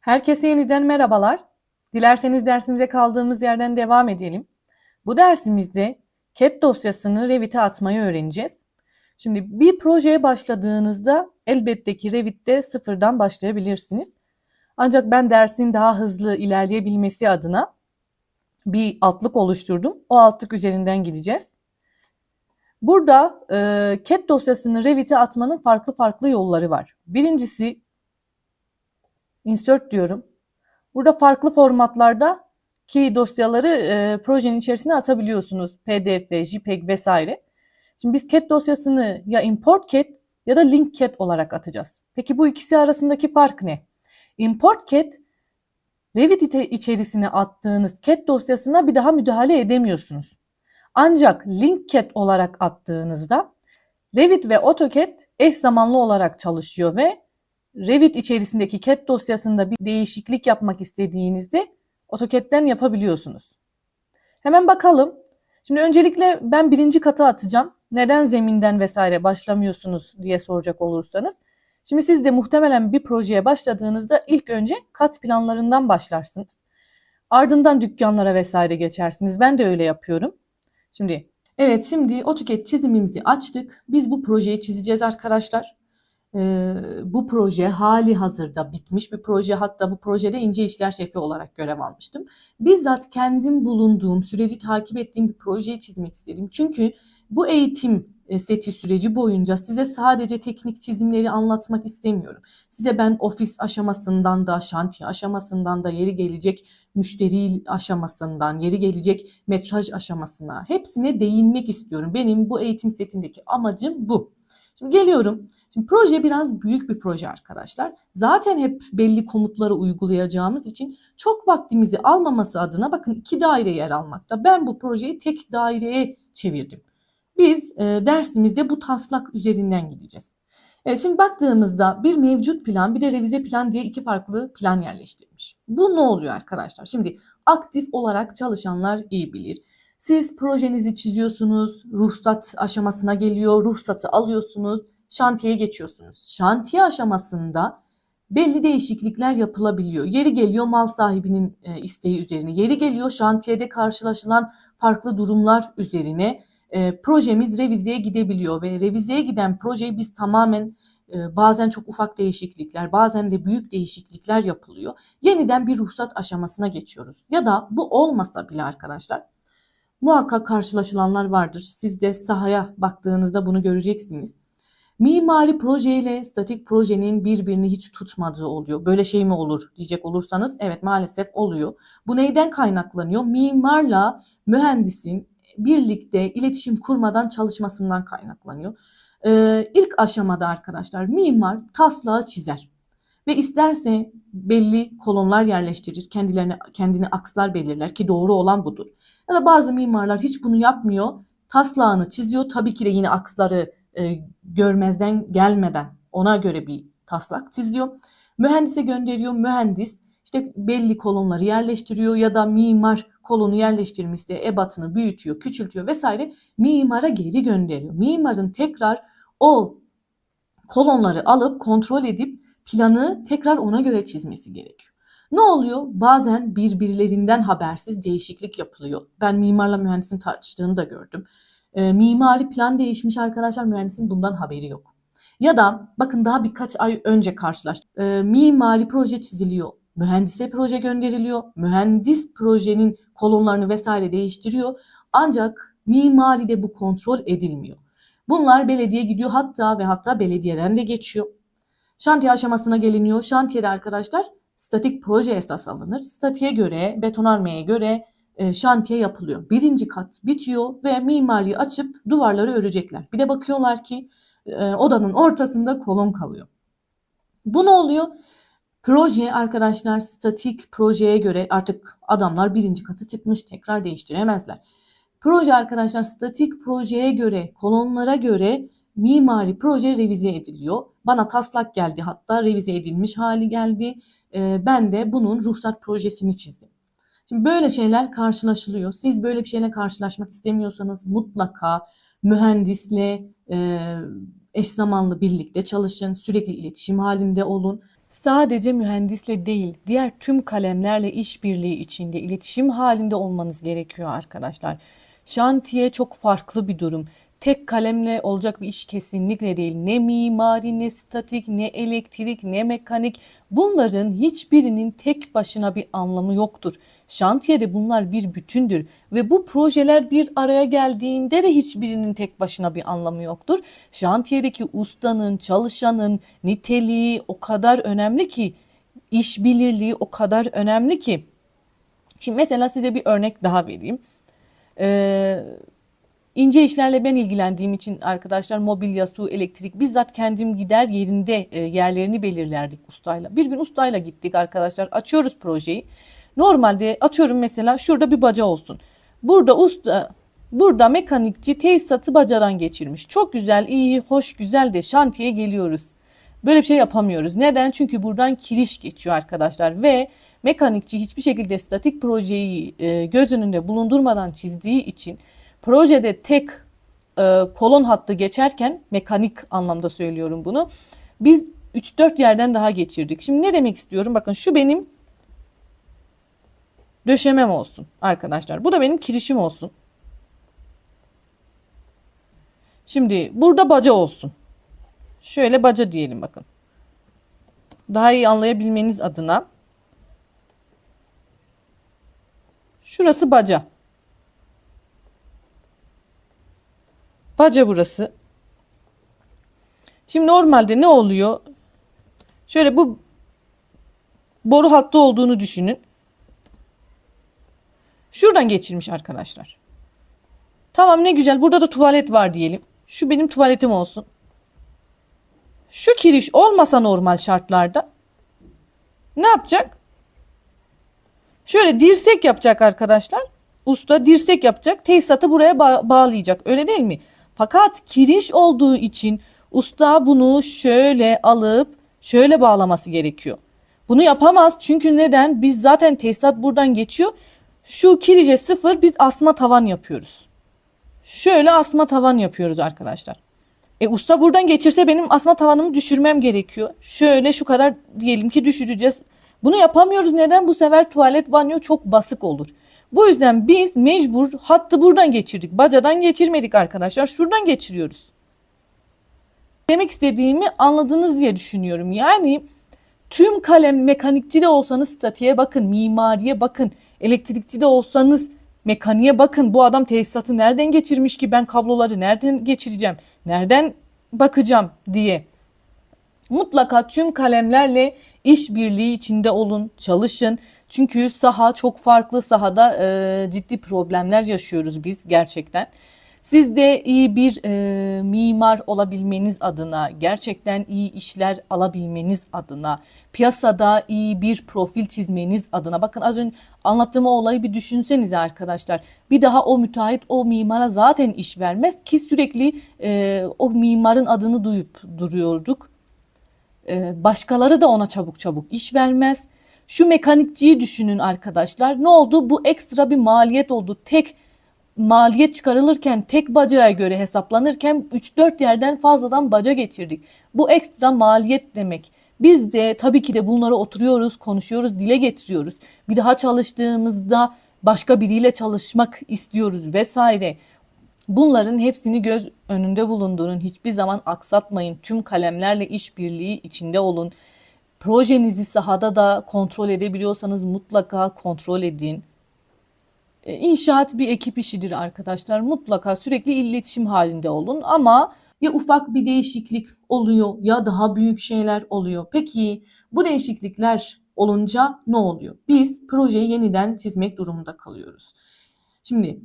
Herkese yeniden merhabalar. Dilerseniz dersimize kaldığımız yerden devam edelim. Bu dersimizde CAD dosyasını Revit'e atmayı öğreneceğiz. Şimdi bir projeye başladığınızda elbette ki Revit'te sıfırdan başlayabilirsiniz. Ancak ben dersin daha hızlı ilerleyebilmesi adına bir altlık oluşturdum. O altlık üzerinden gideceğiz. Burada e, CAD dosyasını Revit'e atmanın farklı farklı yolları var. Birincisi insert diyorum. Burada farklı formatlarda ki dosyaları e, projenin içerisine atabiliyorsunuz. PDF, JPEG vesaire. Şimdi biz CAD dosyasını ya import CAD ya da link CAD olarak atacağız. Peki bu ikisi arasındaki fark ne? Import CAD Revit içerisine attığınız CAD dosyasına bir daha müdahale edemiyorsunuz. Ancak link CAD olarak attığınızda Revit ve AutoCAD eş zamanlı olarak çalışıyor ve Revit içerisindeki CAD dosyasında bir değişiklik yapmak istediğinizde AutoCAD'den yapabiliyorsunuz. Hemen bakalım. Şimdi öncelikle ben birinci katı atacağım. Neden zeminden vesaire başlamıyorsunuz diye soracak olursanız. Şimdi siz de muhtemelen bir projeye başladığınızda ilk önce kat planlarından başlarsınız. Ardından dükkanlara vesaire geçersiniz. Ben de öyle yapıyorum. Şimdi evet şimdi AutoCAD çizimimizi açtık. Biz bu projeyi çizeceğiz arkadaşlar. Ee, bu proje hali hazırda bitmiş bir proje. Hatta bu projede ince işler şefi olarak görev almıştım. Bizzat kendim bulunduğum, süreci takip ettiğim bir projeyi çizmek istedim. Çünkü bu eğitim e, seti süreci boyunca size sadece teknik çizimleri anlatmak istemiyorum. Size ben ofis aşamasından da, şantiye aşamasından da yeri gelecek müşteri aşamasından, yeri gelecek metraj aşamasına hepsine değinmek istiyorum. Benim bu eğitim setindeki amacım bu. Şimdi geliyorum. Şimdi proje biraz büyük bir proje arkadaşlar. Zaten hep belli komutları uygulayacağımız için çok vaktimizi almaması adına bakın iki daire yer almakta. Ben bu projeyi tek daireye çevirdim. Biz e, dersimizde bu taslak üzerinden gideceğiz. Evet, şimdi baktığımızda bir mevcut plan bir de revize plan diye iki farklı plan yerleştirilmiş. Bu ne oluyor arkadaşlar? Şimdi aktif olarak çalışanlar iyi bilir. Siz projenizi çiziyorsunuz, ruhsat aşamasına geliyor, ruhsatı alıyorsunuz, şantiyeye geçiyorsunuz. Şantiye aşamasında belli değişiklikler yapılabiliyor. Yeri geliyor mal sahibinin e, isteği üzerine, yeri geliyor şantiyede karşılaşılan farklı durumlar üzerine e, projemiz revizeye gidebiliyor ve revizeye giden projeyi biz tamamen e, bazen çok ufak değişiklikler, bazen de büyük değişiklikler yapılıyor. Yeniden bir ruhsat aşamasına geçiyoruz. Ya da bu olmasa bile arkadaşlar muhakkak karşılaşılanlar vardır. Siz de sahaya baktığınızda bunu göreceksiniz. Mimari projeyle statik projenin birbirini hiç tutmadığı oluyor. Böyle şey mi olur diyecek olursanız evet maalesef oluyor. Bu neyden kaynaklanıyor? Mimarla mühendisin birlikte iletişim kurmadan çalışmasından kaynaklanıyor. Ee, ilk aşamada arkadaşlar mimar taslağı çizer ve isterse belli kolonlar yerleştirir, kendilerine kendini akslar belirler ki doğru olan budur. Ya da bazı mimarlar hiç bunu yapmıyor, taslağını çiziyor. Tabii ki de yine aksları e, görmezden gelmeden ona göre bir taslak çiziyor. Mühendise gönderiyor. Mühendis işte belli kolonları yerleştiriyor ya da mimar kolonu yerleştirmişse ebatını büyütüyor, küçültüyor vesaire mimara geri gönderiyor. Mimarın tekrar o kolonları alıp kontrol edip planı tekrar ona göre çizmesi gerekiyor. Ne oluyor? Bazen birbirlerinden habersiz değişiklik yapılıyor. Ben mimarla mühendisin tartıştığını da gördüm. E, mimari plan değişmiş arkadaşlar mühendisin bundan haberi yok. Ya da bakın daha birkaç ay önce karşılaştık. E, mimari proje çiziliyor. Mühendise proje gönderiliyor. Mühendis projenin kolonlarını vesaire değiştiriyor. Ancak mimaride bu kontrol edilmiyor. Bunlar belediye gidiyor hatta ve hatta belediyeden de geçiyor. Şantiye aşamasına geliniyor. Şantiyede arkadaşlar statik proje esas alınır. Statiğe göre, betonarmeye göre şantiye yapılıyor. Birinci kat bitiyor ve mimari açıp duvarları örecekler. Bir de bakıyorlar ki e, odanın ortasında kolon kalıyor. Bu ne oluyor? Proje arkadaşlar statik projeye göre artık adamlar birinci katı çıkmış tekrar değiştiremezler. Proje arkadaşlar statik projeye göre kolonlara göre mimari proje revize ediliyor. Bana taslak geldi hatta revize edilmiş hali geldi. E, ben de bunun ruhsat projesini çizdim. Şimdi böyle şeyler karşılaşılıyor. Siz böyle bir şeyle karşılaşmak istemiyorsanız mutlaka mühendisle e, eş zamanlı birlikte çalışın. Sürekli iletişim halinde olun. Sadece mühendisle değil, diğer tüm kalemlerle işbirliği içinde, iletişim halinde olmanız gerekiyor arkadaşlar. Şantiye çok farklı bir durum. Tek kalemle olacak bir iş kesinlikle değil. Ne mimari, ne statik, ne elektrik, ne mekanik. Bunların hiçbirinin tek başına bir anlamı yoktur. Şantiyede bunlar bir bütündür ve bu projeler bir araya geldiğinde de hiçbirinin tek başına bir anlamı yoktur. Şantiyedeki ustanın, çalışanın niteliği o kadar önemli ki, işbirliği o kadar önemli ki. Şimdi mesela size bir örnek daha vereyim. Ee, İnce işlerle ben ilgilendiğim için arkadaşlar mobilya, su, elektrik bizzat kendim gider yerinde e, yerlerini belirlerdik ustayla. Bir gün ustayla gittik arkadaşlar açıyoruz projeyi. Normalde atıyorum mesela şurada bir baca olsun. Burada usta burada mekanikçi tesisatı bacadan geçirmiş. Çok güzel, iyi, hoş, güzel de şantiye geliyoruz. Böyle bir şey yapamıyoruz. Neden? Çünkü buradan kiriş geçiyor arkadaşlar ve mekanikçi hiçbir şekilde statik projeyi e, göz önünde bulundurmadan çizdiği için projede tek e, kolon hattı geçerken mekanik anlamda söylüyorum bunu. Biz 3-4 yerden daha geçirdik. Şimdi ne demek istiyorum? Bakın şu benim döşemem olsun arkadaşlar. Bu da benim kirişim olsun. Şimdi burada baca olsun. Şöyle baca diyelim bakın. Daha iyi anlayabilmeniz adına. Şurası baca. Baca burası. Şimdi normalde ne oluyor? Şöyle bu boru hattı olduğunu düşünün. Şuradan geçirmiş arkadaşlar. Tamam ne güzel. Burada da tuvalet var diyelim. Şu benim tuvaletim olsun. Şu kiriş olmasa normal şartlarda ne yapacak? Şöyle dirsek yapacak arkadaşlar. Usta dirsek yapacak. Tesisatı buraya ba- bağlayacak. Öyle değil mi? Fakat kiriş olduğu için usta bunu şöyle alıp şöyle bağlaması gerekiyor. Bunu yapamaz çünkü neden? Biz zaten tesisat buradan geçiyor. Şu kirişe sıfır biz asma tavan yapıyoruz. Şöyle asma tavan yapıyoruz arkadaşlar. E usta buradan geçirse benim asma tavanımı düşürmem gerekiyor. Şöyle şu kadar diyelim ki düşüreceğiz. Bunu yapamıyoruz. Neden? Bu sefer tuvalet banyo çok basık olur. Bu yüzden biz mecbur hattı buradan geçirdik. Bacadan geçirmedik arkadaşlar. Şuradan geçiriyoruz. Demek istediğimi anladınız diye düşünüyorum. Yani tüm kalem mekanikçi de olsanız statiğe bakın, mimariye bakın, elektrikçi de olsanız mekaniğe bakın. Bu adam tesisatı nereden geçirmiş ki ben kabloları nereden geçireceğim, nereden bakacağım diye. Mutlaka tüm kalemlerle işbirliği içinde olun, çalışın. Çünkü saha çok farklı sahada e, ciddi problemler yaşıyoruz biz gerçekten. Siz de iyi bir e, mimar olabilmeniz adına, gerçekten iyi işler alabilmeniz adına, piyasada iyi bir profil çizmeniz adına. Bakın az önce anlattığım o olayı bir düşünsenize arkadaşlar. Bir daha o müteahhit o mimara zaten iş vermez ki sürekli e, o mimarın adını duyup duruyorduk. E, başkaları da ona çabuk çabuk iş vermez. Şu mekanikçiyi düşünün arkadaşlar. Ne oldu? Bu ekstra bir maliyet oldu. Tek maliyet çıkarılırken tek bacağa göre hesaplanırken 3-4 yerden fazladan baca geçirdik. Bu ekstra maliyet demek. Biz de tabii ki de bunları oturuyoruz, konuşuyoruz, dile getiriyoruz. Bir daha çalıştığımızda başka biriyle çalışmak istiyoruz vesaire. Bunların hepsini göz önünde bulundurun. Hiçbir zaman aksatmayın. Tüm kalemlerle işbirliği içinde olun. Projenizi sahada da kontrol edebiliyorsanız mutlaka kontrol edin. E, İnşaat bir ekip işidir arkadaşlar. Mutlaka sürekli iletişim halinde olun ama ya ufak bir değişiklik oluyor ya daha büyük şeyler oluyor. Peki bu değişiklikler olunca ne oluyor? Biz projeyi yeniden çizmek durumunda kalıyoruz. Şimdi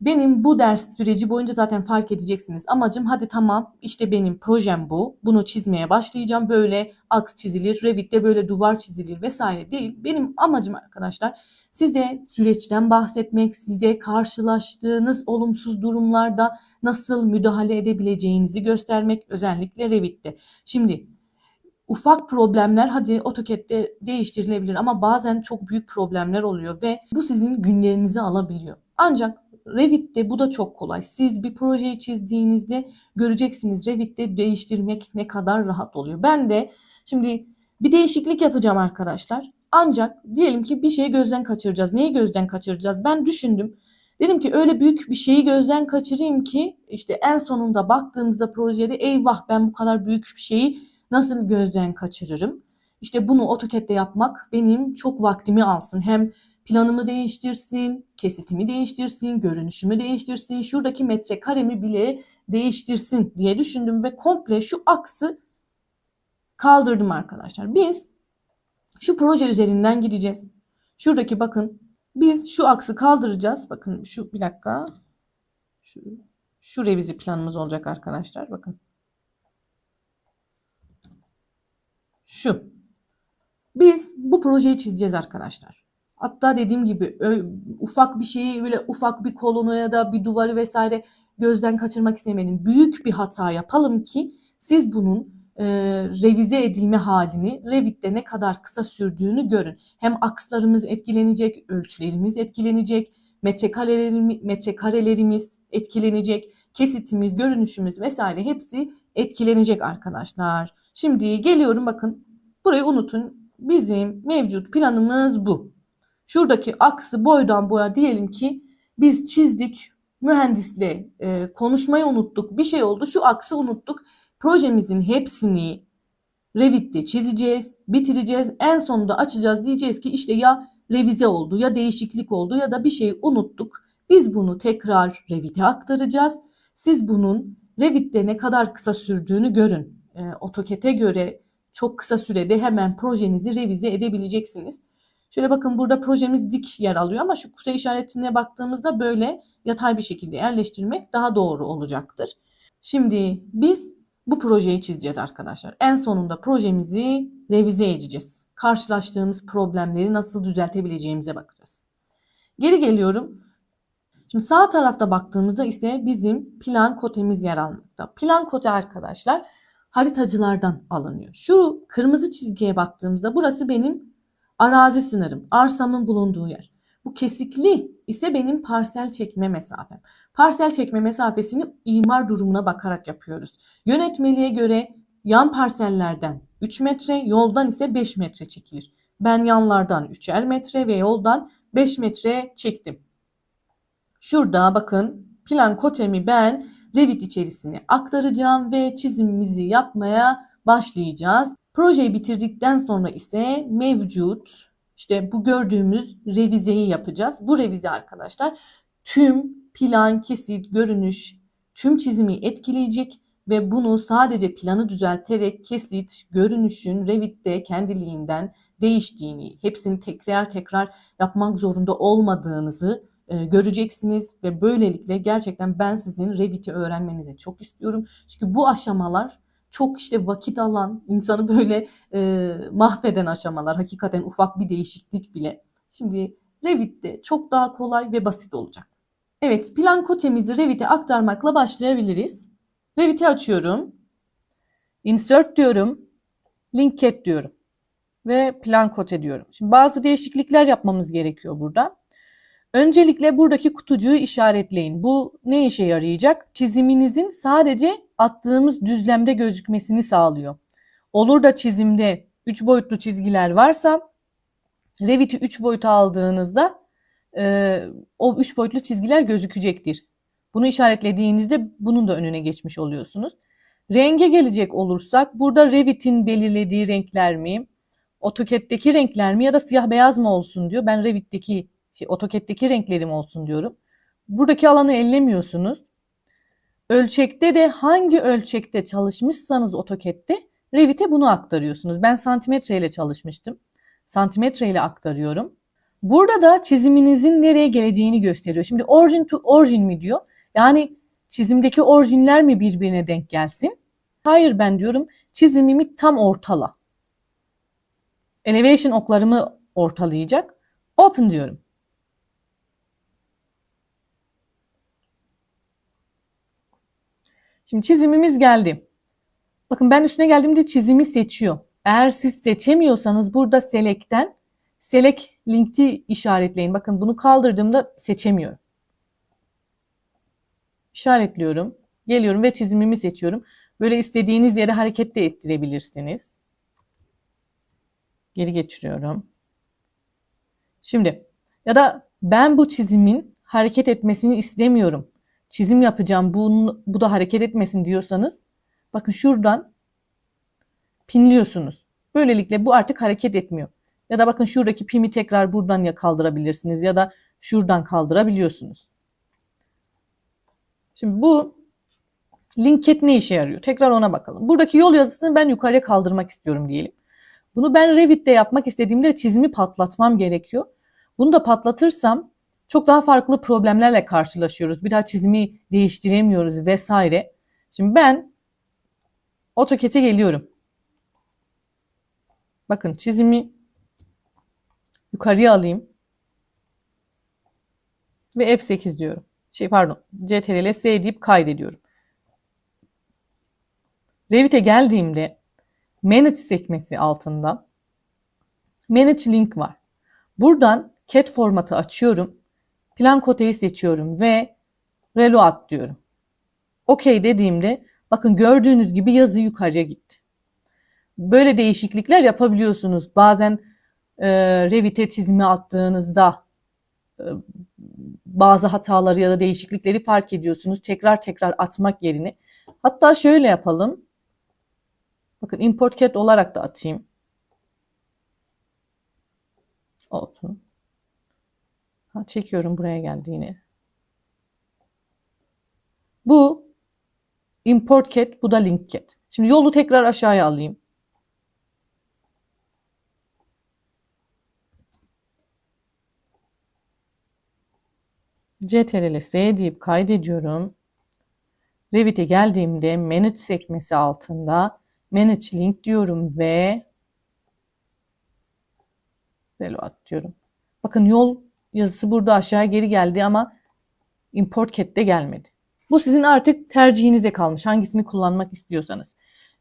benim bu ders süreci boyunca zaten fark edeceksiniz. Amacım hadi tamam işte benim projem bu. Bunu çizmeye başlayacağım. Böyle aks çizilir, Revit'te böyle duvar çizilir vesaire değil. Benim amacım arkadaşlar size süreçten bahsetmek, size karşılaştığınız olumsuz durumlarda nasıl müdahale edebileceğinizi göstermek özellikle Revit'te. Şimdi ufak problemler hadi AutoCAD'de değiştirilebilir ama bazen çok büyük problemler oluyor ve bu sizin günlerinizi alabiliyor. Ancak Revit'te bu da çok kolay. Siz bir projeyi çizdiğinizde göreceksiniz Revit'te değiştirmek ne kadar rahat oluyor. Ben de şimdi Bir değişiklik yapacağım arkadaşlar. Ancak diyelim ki bir şeyi gözden kaçıracağız. Neyi gözden kaçıracağız? Ben düşündüm. Dedim ki öyle büyük bir şeyi gözden kaçırayım ki işte en sonunda baktığımızda projede eyvah ben bu kadar büyük bir şeyi nasıl gözden kaçırırım? İşte bunu AutoCAD'de yapmak benim çok vaktimi alsın. Hem planımı değiştirsin, kesitimi değiştirsin, görünüşümü değiştirsin, şuradaki metrekaremi bile değiştirsin diye düşündüm ve komple şu aksı kaldırdım arkadaşlar. Biz şu proje üzerinden gideceğiz. Şuradaki bakın biz şu aksı kaldıracağız. Bakın şu bir dakika. Şu, şu revizi planımız olacak arkadaşlar. Bakın. Şu. Biz bu projeyi çizeceğiz arkadaşlar. Hatta dediğim gibi ufak bir şeyi böyle ufak bir kolonu ya da bir duvarı vesaire gözden kaçırmak istemedim. Büyük bir hata yapalım ki siz bunun e, revize edilme halini Revit'te ne kadar kısa sürdüğünü görün. Hem akslarımız etkilenecek, ölçülerimiz etkilenecek, metrekarelerimiz, metrekarelerimiz etkilenecek, kesitimiz, görünüşümüz vesaire hepsi etkilenecek arkadaşlar. Şimdi geliyorum bakın burayı unutun. Bizim mevcut planımız bu. Şuradaki aksı boydan boya diyelim ki biz çizdik, mühendisle e, konuşmayı unuttuk, bir şey oldu, şu aksı unuttuk. Projemizin hepsini Revit'te çizeceğiz, bitireceğiz. En sonunda açacağız diyeceğiz ki işte ya revize oldu ya değişiklik oldu ya da bir şeyi unuttuk. Biz bunu tekrar Revit'e aktaracağız. Siz bunun Revit'te ne kadar kısa sürdüğünü görün. E, AutoCAD'e göre çok kısa sürede hemen projenizi revize edebileceksiniz. Şöyle bakın burada projemiz dik yer alıyor ama şu kuzey işaretine baktığımızda böyle yatay bir şekilde yerleştirmek daha doğru olacaktır. Şimdi biz bu projeyi çizeceğiz arkadaşlar. En sonunda projemizi revize edeceğiz. Karşılaştığımız problemleri nasıl düzeltebileceğimize bakacağız. Geri geliyorum. Şimdi sağ tarafta baktığımızda ise bizim plan kotemiz yer almakta. Plan kote arkadaşlar haritacılardan alınıyor. Şu kırmızı çizgiye baktığımızda burası benim arazi sınırım, arsamın bulunduğu yer. Bu kesikli ise benim parsel çekme mesafem. Parsel çekme mesafesini imar durumuna bakarak yapıyoruz. Yönetmeliğe göre yan parsellerden 3 metre, yoldan ise 5 metre çekilir. Ben yanlardan 3'er metre ve yoldan 5 metre çektim. Şurada bakın plan kotemi ben Revit içerisine aktaracağım ve çizimimizi yapmaya başlayacağız. Projeyi bitirdikten sonra ise mevcut işte bu gördüğümüz revizeyi yapacağız. Bu revize arkadaşlar tüm plan, kesit, görünüş, tüm çizimi etkileyecek ve bunu sadece planı düzelterek kesit, görünüşün Revit'te kendiliğinden değiştiğini, hepsini tekrar tekrar yapmak zorunda olmadığınızı e, göreceksiniz ve böylelikle gerçekten ben sizin Revit'i öğrenmenizi çok istiyorum. Çünkü bu aşamalar çok işte vakit alan, insanı böyle e, mahveden aşamalar. Hakikaten ufak bir değişiklik bile. Şimdi Revit'te çok daha kolay ve basit olacak. Evet, plan kotemizi Revit'e aktarmakla başlayabiliriz. Revit'i açıyorum. Insert diyorum. Link Cat diyorum. Ve plan kote diyorum. Şimdi bazı değişiklikler yapmamız gerekiyor burada. Öncelikle buradaki kutucuğu işaretleyin. Bu ne işe yarayacak? Çiziminizin sadece attığımız düzlemde gözükmesini sağlıyor. Olur da çizimde 3 boyutlu çizgiler varsa Revit'i 3 boyuta aldığınızda e, o 3 boyutlu çizgiler gözükecektir. Bunu işaretlediğinizde bunun da önüne geçmiş oluyorsunuz. Renge gelecek olursak burada Revit'in belirlediği renkler mi, AutoCAD'deki renkler mi ya da siyah beyaz mı olsun diyor. Ben Revit'teki şey, AutoCAD'deki renklerim olsun diyorum. Buradaki alanı ellemiyorsunuz. Ölçekte de hangi ölçekte çalışmışsanız AutoCAD'de Revit'e bunu aktarıyorsunuz. Ben santimetre ile çalışmıştım. Santimetre ile aktarıyorum. Burada da çiziminizin nereye geleceğini gösteriyor. Şimdi origin to origin mi diyor? Yani çizimdeki orijinler mi birbirine denk gelsin? Hayır ben diyorum çizimimi tam ortala. Elevation oklarımı ortalayacak. Open diyorum. Şimdi çizimimiz geldi. Bakın ben üstüne geldiğimde çizimi seçiyor. Eğer siz seçemiyorsanız burada select'ten select link'i işaretleyin. Bakın bunu kaldırdığımda seçemiyorum. İşaretliyorum. Geliyorum ve çizimimi seçiyorum. Böyle istediğiniz yere hareket de ettirebilirsiniz. Geri geçiriyorum. Şimdi ya da ben bu çizimin hareket etmesini istemiyorum. Çizim yapacağım bu, bu da hareket etmesin diyorsanız bakın şuradan pinliyorsunuz. Böylelikle bu artık hareket etmiyor. Ya da bakın şuradaki pimi tekrar buradan ya kaldırabilirsiniz ya da şuradan kaldırabiliyorsunuz. Şimdi bu linket ne işe yarıyor? Tekrar ona bakalım. Buradaki yol yazısını ben yukarıya kaldırmak istiyorum diyelim. Bunu ben Revit'te yapmak istediğimde çizimi patlatmam gerekiyor. Bunu da patlatırsam çok daha farklı problemlerle karşılaşıyoruz. Bir daha çizimi değiştiremiyoruz vesaire. Şimdi ben AutoCAD'e geliyorum. Bakın çizimi yukarıya alayım. Ve F8 diyorum. Şey pardon. CTRL S deyip kaydediyorum. Revit'e geldiğimde Manage sekmesi altında Manage Link var. Buradan CAD formatı açıyorum. Plan koteyi seçiyorum ve Reload diyorum. OK dediğimde bakın gördüğünüz gibi yazı yukarıya gitti. Böyle değişiklikler yapabiliyorsunuz. Bazen e, Revit'e çizimi attığınızda e, bazı hataları ya da değişiklikleri fark ediyorsunuz. Tekrar tekrar atmak yerine. Hatta şöyle yapalım. Bakın import cat olarak da atayım. Olsun. Çekiyorum buraya geldi yine. Bu import cat, bu da link cat. Şimdi yolu tekrar aşağıya alayım. CTRL S deyip kaydediyorum. Revit'e geldiğimde Manage sekmesi altında Manage Link diyorum ve Reload diyorum. Bakın yol yazısı burada aşağı geri geldi ama Import Cat'te gelmedi. Bu sizin artık tercihinize kalmış. Hangisini kullanmak istiyorsanız.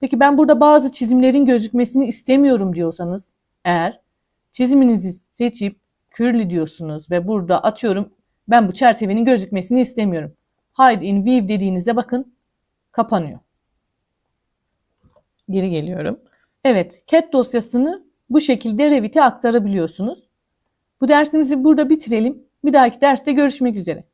Peki ben burada bazı çizimlerin gözükmesini istemiyorum diyorsanız eğer çiziminizi seçip curly diyorsunuz ve burada atıyorum ben bu çerçevenin gözükmesini istemiyorum. Hide in View dediğinizde bakın kapanıyor. Geri geliyorum. Evet, CAD dosyasını bu şekilde Revit'e aktarabiliyorsunuz. Bu dersimizi burada bitirelim. Bir dahaki derste görüşmek üzere.